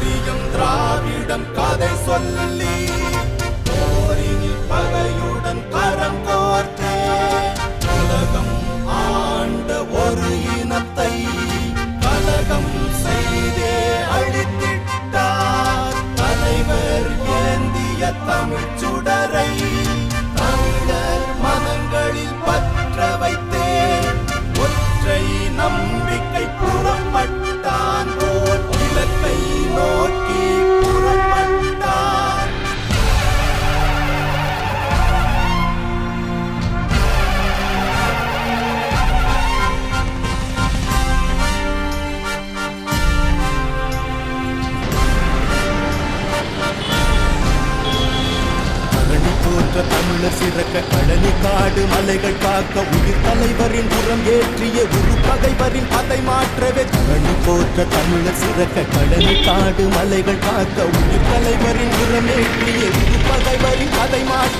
அறியும் திராவிடம் கதை சொல்லி போரினில் பகையுடன் கரம் கோர்த்தே உலகம் ஆண்ட ஒரு இனத்தை கலகம் செய்தே அழித்திட்டார். தலைவர் ஏந்திய போன்ற தமிழர் சிறக்க கழனி காடு மலைகள் காக்க உயிர் தலைவரின் புறம் ஏற்றிய உரு பகைவரின் பதை மாற்றவே. கழனி போற்ற தமிழர் சிறக்க கழனி காடு மலைகள் காக்க உயிர் தலைவரின் புறம் ஏற்றிய உரு பகைவரின் பதை மாற்ற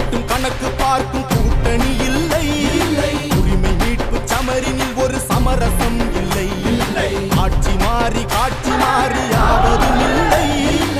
ஓட்டும் கணக்கு பார்க்கும் கூட்டணி இல்லை. உரிமை மீட்பு சமரினில் ஒரு சமரசம் இல்லை. ஆட்சி மாறி காட்சி